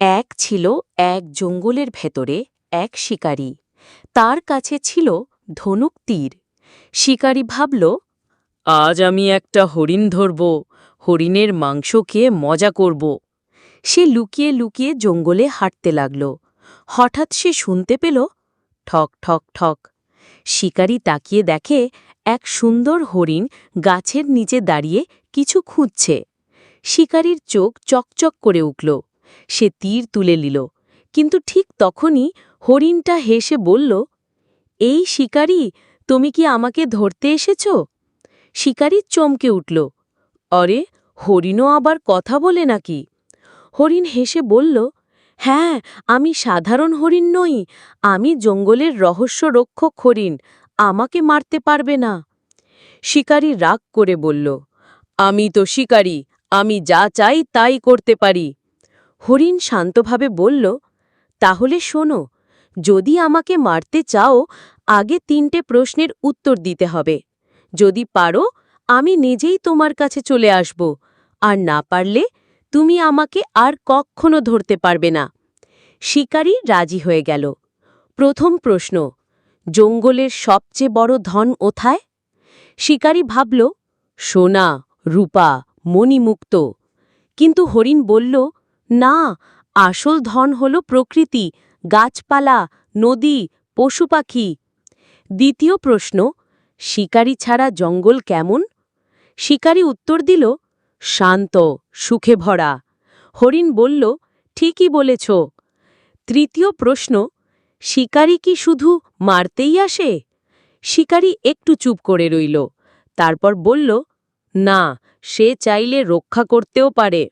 এক ছিল এক জঙ্গলের ভেতরে এক শিকারী। তার কাছে ছিল ধনুক তীর। শিকারী ভাবল, আজ আমি একটা হরিণ ধরব, হরিণের মাংস খেয়ে মজা করব। সে লুকিয়ে লুকিয়ে জঙ্গলে হাঁটতে লাগল। হঠাৎ সে শুনতে পেল, ঠক ঠক ঠক। শিকারী তাকিয়ে দেখে এক সুন্দর হরিণ গাছের নিচে দাঁড়িয়ে কিছু খুঁজছে। শিকারীর চোখ চকচক করে উঠল। সে তীর তুলে নিল। কিন্তু ঠিক তখনই হরিণটা হেসে বলল, এই শিকারী, তুমি কি আমাকে ধরতে এসেছ? শিকারী চমকে উঠল, অরে, হরিণও আবার কথা বলে নাকি? হরিণ হেসে বলল হ্যাঁ আমি সাধারণ হরিণ নই, আমি জঙ্গলের রহস্য রক্ষক হরিণ, আমাকে মারতে পারবে না। শিকারী রাগ করে বলল, আমি তো শিকারী, আমি যা চাই তাই করতে পারি। হরিণ শান্তভাবে বলল, তাহলে শোনো, যদি আমাকে মারতে চাও, আগে তিনটে প্রশ্নের উত্তর দিতে হবে। যদি পারো, আমি নিজেই তোমার কাছে চলে আসব। আর না পারলে, তুমি আমাকে আর কখনো ধরতে পারবে না। শিকারী রাজি হয়ে গেল। প্রথম প্রশ্ন, জঙ্গলের সবচেয়ে বড় ধন ওথায় শিকারী ভাবল, সোনা, রূপা, মণিমুক্ত। কিন্তু হরিণ বলল না, আসল ধন হল প্রকৃতি, গাছপালা, নদী, পশু পাখি। দ্বিতীয় প্রশ্ন, শিকারী ছাড়া জঙ্গল কেমন? শিকারী উত্তর দিল, শান্ত, সুখে ভরা। হরিণ বলল, ঠিকই বলেছ। তৃতীয় প্রশ্ন, শিকারী কি শুধু মারতেই আসে? শিকারী একটু চুপ করে রইল, তারপর বলল, না, সে চাইলে রক্ষা করতেও পারে।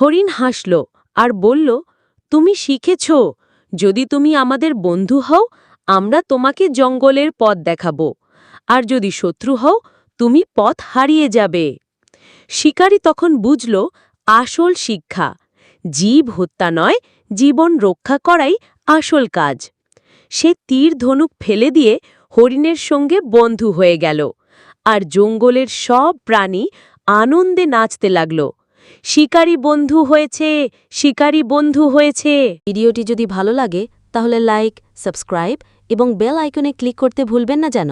হরিণ হাসল আর বলল, তুমি শিখেছ, যদি তুমি আমাদের বন্ধু হও, আমরা তোমাকে জঙ্গলের পথ দেখাব। আর যদি শত্রু হও, তুমি পথ হারিয়ে যাবে। শিকারী তখন বুঝল, আসল শিক্ষা। জীব হত্যা নয়, জীবন রক্ষা করাই আসল কাজ। সে তীর ধনুক ফেলে দিয়ে হরিণের সঙ্গে বন্ধু হয়ে গেল। আর জঙ্গলের সব প্রাণী আনন্দে নাচতে লাগল। শিকারী বন্ধু হয়েছে, শিকারী বন্ধু হয়েছে। ভিডিওটি যদি ভালো লাগে, তাহলে লাইক, সাবস্ক্রাইব এবং বেল আইকনে ক্লিক করতে ভুলবেন না যেন।